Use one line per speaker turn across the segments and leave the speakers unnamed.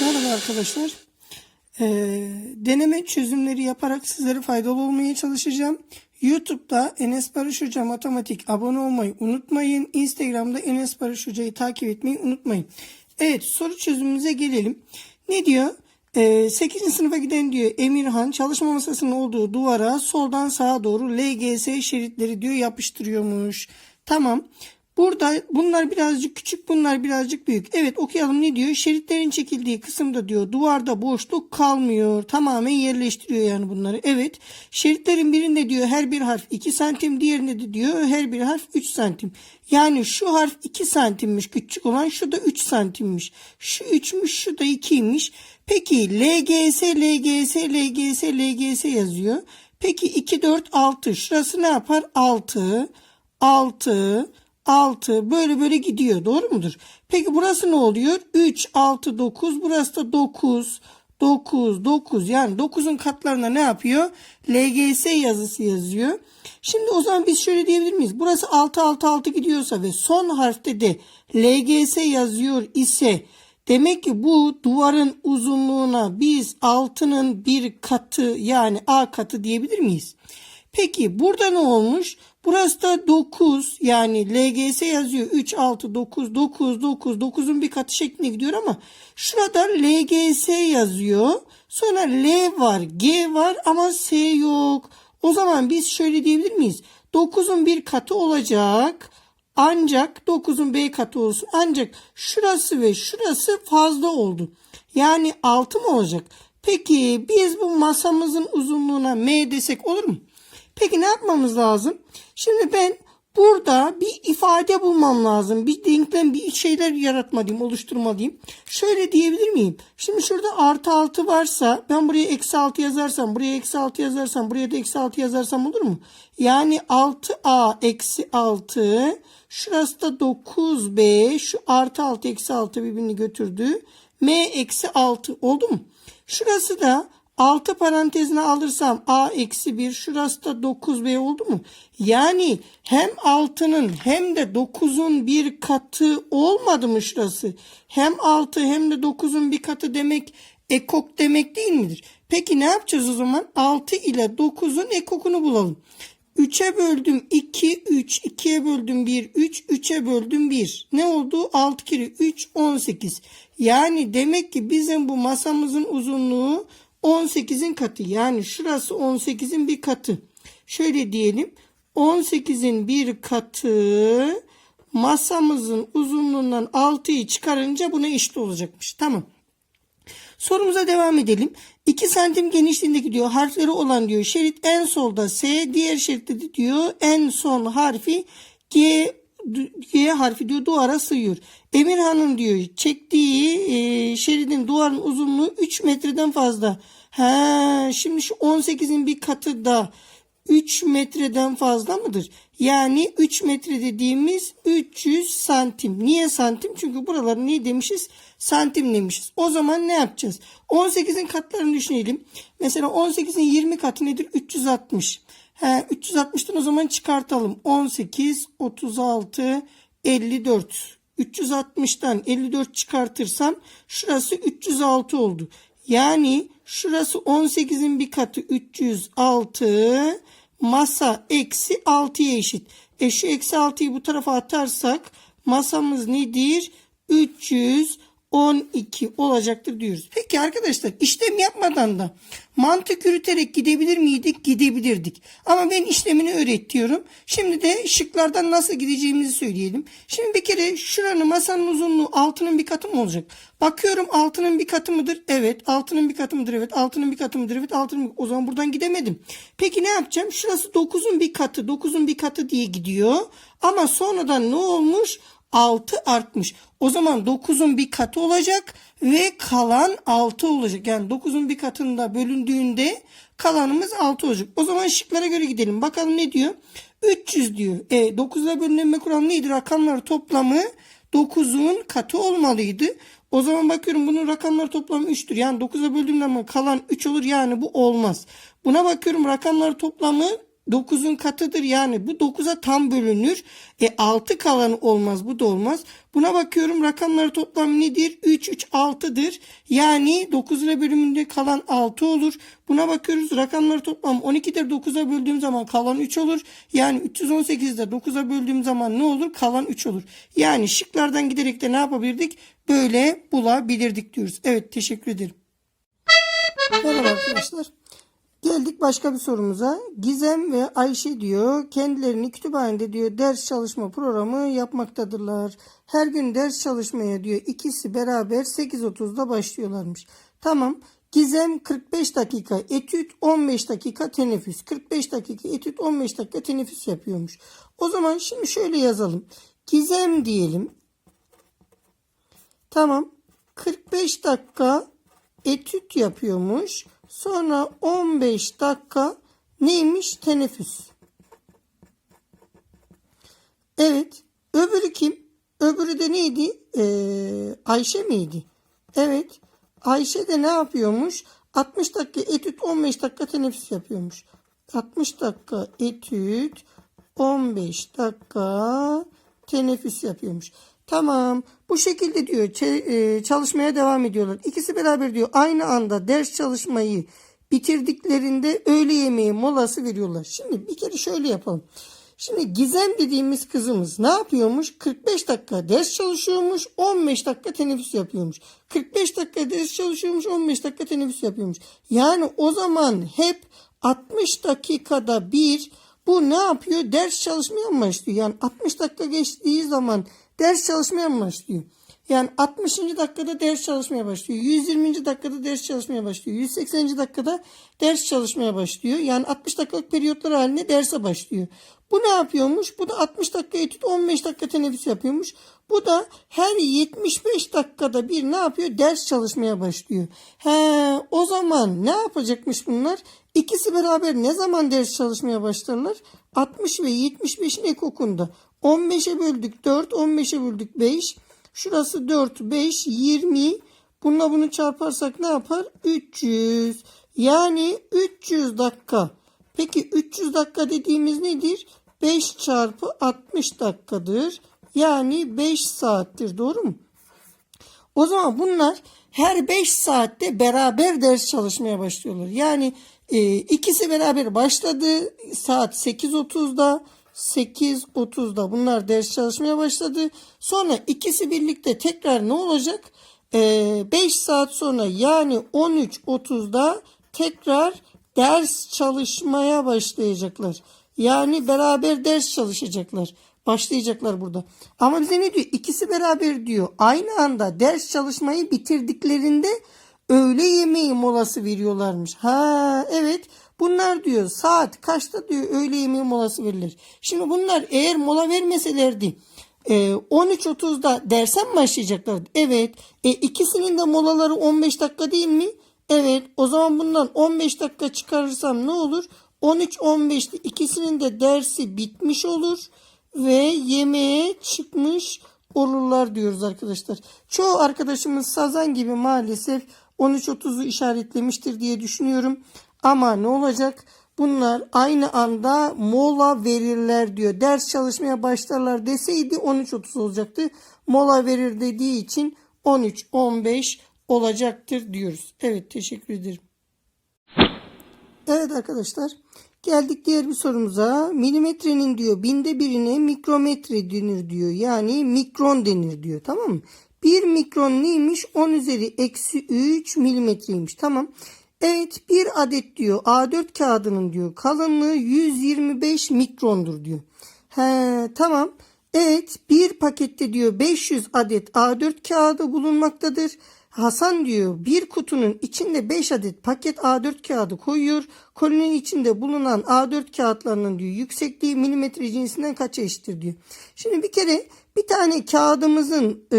Merhaba arkadaşlar. Ee, deneme çözümleri yaparak sizlere faydalı olmaya çalışacağım. YouTube'da Enes Barış Hoca Matematik abone olmayı unutmayın. Instagram'da Enes Barış Hoca'yı takip etmeyi unutmayın. Evet soru çözümümüze gelelim. Ne diyor? Ee, 8. sınıfa giden diyor Emirhan çalışma masasının olduğu duvara soldan sağa doğru LGS şeritleri diyor yapıştırıyormuş. Tamam. Burada bunlar birazcık küçük bunlar birazcık büyük. Evet okuyalım ne diyor? Şeritlerin çekildiği kısımda diyor duvarda boşluk kalmıyor. Tamamen yerleştiriyor yani bunları. Evet şeritlerin birinde diyor her bir harf 2 santim diğerinde de diyor her bir harf 3 santim. Yani şu harf 2 santimmiş küçük olan şu da 3 santimmiş. Şu 3'müş şu da 2'ymiş. Peki LGS LGS LGS LGS yazıyor. Peki 2 4 6 şurası ne yapar? 6 6 6 böyle böyle gidiyor. Doğru mudur? Peki burası ne oluyor? 3, 6, 9. Burası da 9, 9, 9. Yani 9'un katlarına ne yapıyor? LGS yazısı yazıyor. Şimdi o zaman biz şöyle diyebilir miyiz? Burası 6, 6, 6 gidiyorsa ve son harfte de LGS yazıyor ise Demek ki bu duvarın uzunluğuna biz 6'nın bir katı yani A katı diyebilir miyiz? Peki burada ne olmuş? Burası da 9 yani LGS yazıyor 3, 6, 9, 9, 9, 9'un bir katı şeklinde gidiyor ama şurada LGS yazıyor. Sonra L var, G var ama S yok. O zaman biz şöyle diyebilir miyiz? 9'un bir katı olacak. Ancak 9'un B katı olsun. Ancak şurası ve şurası fazla oldu. Yani 6 mı olacak? Peki biz bu masamızın uzunluğuna M desek olur mu? Peki ne yapmamız lazım? Şimdi ben burada bir ifade bulmam lazım. Bir denklem bir şeyler yaratmalıyım, oluşturmalıyım. Şöyle diyebilir miyim? Şimdi şurada artı 6 varsa ben buraya eksi 6 yazarsam, buraya eksi 6 yazarsam, buraya da eksi 6 yazarsam olur mu? Yani 6a eksi 6 şurası da 9b şu artı 6 eksi 6 birbirini götürdü. m eksi 6 oldu mu? Şurası da 6 parantezine alırsam a eksi 1 şurası da 9b oldu mu? Yani hem 6'nın hem de 9'un bir katı olmadı mı şurası? Hem 6 hem de 9'un bir katı demek ekok demek değil midir? Peki ne yapacağız o zaman? 6 ile 9'un ekokunu bulalım. 3'e böldüm 2, 3, 2'ye böldüm 1, 3, 3'e böldüm 1. Ne oldu? 6 kere 3, 18. Yani demek ki bizim bu masamızın uzunluğu 18'in katı. Yani şurası 18'in bir katı. Şöyle diyelim. 18'in bir katı masamızın uzunluğundan 6'yı çıkarınca buna eşit olacakmış. Tamam. Sorumuza devam edelim. 2 santim genişliğindeki diyor harfleri olan diyor şerit en solda S diğer şeritte diyor en son harfi G G harfi diyor duvara sığıyor. Emirhan'ın diyor çektiği e, şeridin duvarın uzunluğu 3 metreden fazla. Ha, şimdi şu 18'in bir katı da 3 metreden fazla mıdır? Yani 3 metre dediğimiz 300 santim. Niye santim? Çünkü buraları ne demişiz? Santim demişiz. O zaman ne yapacağız? 18'in katlarını düşünelim. Mesela 18'in 20 katı nedir? 360. He, 360'tan o zaman çıkartalım. 18, 36, 54. 360'tan 54 çıkartırsam şurası 306 oldu. Yani şurası 18'in bir katı 306 masa eksi 6'ya eşit. E şu eksi 6'yı bu tarafa atarsak masamız nedir? 312 olacaktır diyoruz. Peki arkadaşlar işlem yapmadan da mantık yürüterek gidebilir miydik? Gidebilirdik. Ama ben işlemini öğretiyorum. Şimdi de şıklardan nasıl gideceğimizi söyleyelim. Şimdi bir kere şuranın masanın uzunluğu altının bir katı mı olacak? Bakıyorum altının bir katı mıdır? Evet. Altının bir katı mıdır? Evet. Altının bir katı mıdır? Evet. Altının bir... O zaman buradan gidemedim. Peki ne yapacağım? Şurası 9'un bir katı. 9'un bir katı diye gidiyor. Ama sonradan ne olmuş? 6 artmış. O zaman 9'un bir katı olacak ve kalan 6 olacak. Yani 9'un bir katında bölündüğünde kalanımız 6 olacak. O zaman şıklara göre gidelim. Bakalım ne diyor? 300 diyor. E 9'a bölünme kuralı neydi? Rakamları toplamı 9'un katı olmalıydı. O zaman bakıyorum bunun rakamları toplamı 3'tür. Yani 9'a böldüğümde ama kalan 3 olur. Yani bu olmaz. Buna bakıyorum rakamları toplamı 9'un katıdır. Yani bu 9'a tam bölünür. E 6 kalanı olmaz. Bu da olmaz. Buna bakıyorum rakamları toplam nedir? 3, 3, 6'dır. Yani 9 ile bölümünde kalan 6 olur. Buna bakıyoruz rakamları toplam 12'dir. 9'a böldüğüm zaman kalan 3 olur. Yani 318'de 9'a böldüğüm zaman ne olur? Kalan 3 olur. Yani şıklardan giderek de ne yapabilirdik? Böyle bulabilirdik diyoruz. Evet teşekkür ederim. Merhaba arkadaşlar. Geldik başka bir sorumuza. Gizem ve Ayşe diyor kendilerini kütüphanede diyor ders çalışma programı yapmaktadırlar. Her gün ders çalışmaya diyor ikisi beraber 8.30'da başlıyorlarmış. Tamam. Gizem 45 dakika etüt 15 dakika teneffüs. 45 dakika etüt 15 dakika teneffüs yapıyormuş. O zaman şimdi şöyle yazalım. Gizem diyelim. Tamam. 45 dakika etüt yapıyormuş. Sonra 15 dakika neymiş? Teneffüs. Evet. Öbürü kim? Öbürü de neydi? Ee, Ayşe miydi? Evet. Ayşe de ne yapıyormuş? 60 dakika etüt 15 dakika teneffüs yapıyormuş. 60 dakika etüt 15 dakika teneffüs yapıyormuş. Tamam. Bu şekilde diyor e, çalışmaya devam ediyorlar. İkisi beraber diyor aynı anda ders çalışmayı bitirdiklerinde öğle yemeği molası veriyorlar. Şimdi bir kere şöyle yapalım. Şimdi Gizem dediğimiz kızımız ne yapıyormuş? 45 dakika ders çalışıyormuş, 15 dakika teneffüs yapıyormuş. 45 dakika ders çalışıyormuş, 15 dakika teneffüs yapıyormuş. Yani o zaman hep 60 dakikada bir bu ne yapıyor? Ders çalışmaya mı başlıyor? Yani 60 dakika geçtiği zaman ders çalışmaya mı? Yani 60. dakikada ders çalışmaya başlıyor. 120. dakikada ders çalışmaya başlıyor. 180. dakikada ders çalışmaya başlıyor. Yani 60 dakikalık periyotlar halinde derse başlıyor. Bu ne yapıyormuş? Bu da 60 dakika etüt 15 dakika teneffüs yapıyormuş. Bu da her 75 dakikada bir ne yapıyor? Ders çalışmaya başlıyor. He, o zaman ne yapacakmış bunlar? İkisi beraber ne zaman ders çalışmaya başlarlar? 60 ve 75'in ekokunda. 15'e böldük 4, 15'e böldük 5. Şurası 4, 5, 20. Bununla bunu çarparsak ne yapar? 300. Yani 300 dakika. Peki 300 dakika dediğimiz nedir? 5 çarpı 60 dakikadır. Yani 5 saattir. Doğru mu? O zaman bunlar her 5 saatte beraber ders çalışmaya başlıyorlar. Yani e, ikisi beraber başladı saat 8.30'da 8.30'da bunlar ders çalışmaya başladı. Sonra ikisi birlikte tekrar ne olacak? E, 5 saat sonra yani 13.30'da tekrar ders çalışmaya başlayacaklar. Yani beraber ders çalışacaklar. Başlayacaklar burada. Ama bize ne diyor? İkisi beraber diyor. Aynı anda ders çalışmayı bitirdiklerinde öğle yemeği molası veriyorlarmış. Ha evet. Bunlar diyor saat kaçta diyor öğle yemeği molası verilir. Şimdi bunlar eğer mola vermeselerdi e, 13.30'da derse mi başlayacaklardı? Evet. E, ikisinin de molaları 15 dakika değil mi? Evet. O zaman bundan 15 dakika çıkarırsam ne olur? 13-15'te ikisinin de dersi bitmiş olur ve yemeğe çıkmış olurlar diyoruz arkadaşlar. Çoğu arkadaşımız sazan gibi maalesef 13.30'u işaretlemiştir diye düşünüyorum. Ama ne olacak? Bunlar aynı anda mola verirler diyor. Ders çalışmaya başlarlar deseydi 13.30 olacaktı. Mola verir dediği için 13-15 olacaktır diyoruz. Evet teşekkür ederim. Evet arkadaşlar geldik diğer bir sorumuza. Milimetrenin diyor binde birine mikrometre denir diyor. Yani mikron denir diyor tamam mı? Bir mikron neymiş? 10 üzeri eksi 3 milimetreymiş tamam. Evet bir adet diyor A4 kağıdının diyor kalınlığı 125 mikrondur diyor. He tamam. Evet bir pakette diyor 500 adet A4 kağıdı bulunmaktadır. Hasan diyor bir kutunun içinde 5 adet paket A4 kağıdı koyuyor. Kolinin içinde bulunan A4 kağıtlarının diyor yüksekliği milimetre cinsinden kaça eşittir diyor. Şimdi bir kere bir tane kağıdımızın e,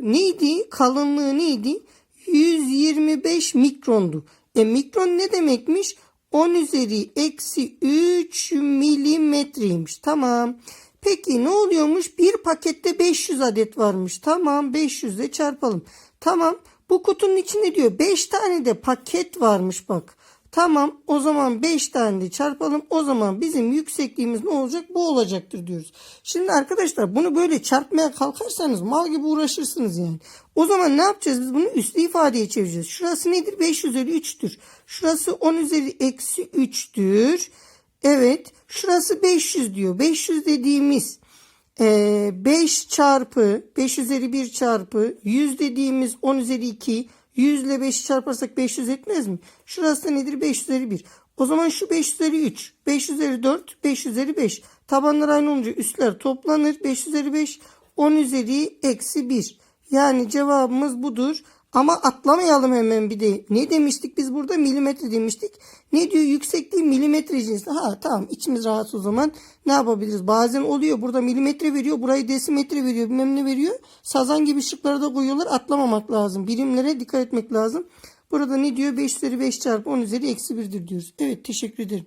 neydi kalınlığı neydi? 125 mikrondu. E mikron ne demekmiş? 10 üzeri eksi 3 milimetreymiş. Tamam. Peki ne oluyormuş? Bir pakette 500 adet varmış. Tamam 500 ile çarpalım. Tamam bu kutunun içinde diyor 5 tane de paket varmış bak. Tamam o zaman 5 tane de çarpalım. O zaman bizim yüksekliğimiz ne olacak? Bu olacaktır diyoruz. Şimdi arkadaşlar bunu böyle çarpmaya kalkarsanız mal gibi uğraşırsınız yani. O zaman ne yapacağız? Biz bunu üslü ifadeye çevireceğiz. Şurası nedir? 5 üzeri 3'tür. Şurası 10 üzeri eksi 3'tür. Evet. Şurası 500 diyor. 500 dediğimiz e, 5 çarpı 5 üzeri 1 çarpı 100 dediğimiz 10 üzeri 2 100 ile 5'i çarparsak 500 etmez mi? Şurası nedir? 5 üzeri 1. O zaman şu 5 üzeri 3, 5 üzeri 4, 5 üzeri 5. Tabanlar aynı olunca üstler toplanır. 5 üzeri 5, 10 üzeri eksi 1. Yani cevabımız budur. Ama atlamayalım hemen bir de. Ne demiştik biz burada? Milimetre demiştik. Ne diyor? Yüksekliği milimetre cinsi. Ha tamam içimiz rahat o zaman. Ne yapabiliriz? Bazen oluyor. Burada milimetre veriyor. Burayı desimetre veriyor. Bilmem ne veriyor. Sazan gibi şıkları da koyuyorlar. Atlamamak lazım. Birimlere dikkat etmek lazım. Burada ne diyor? 5 üzeri 5 çarpı 10 üzeri eksi 1'dir diyoruz. Evet teşekkür ederim.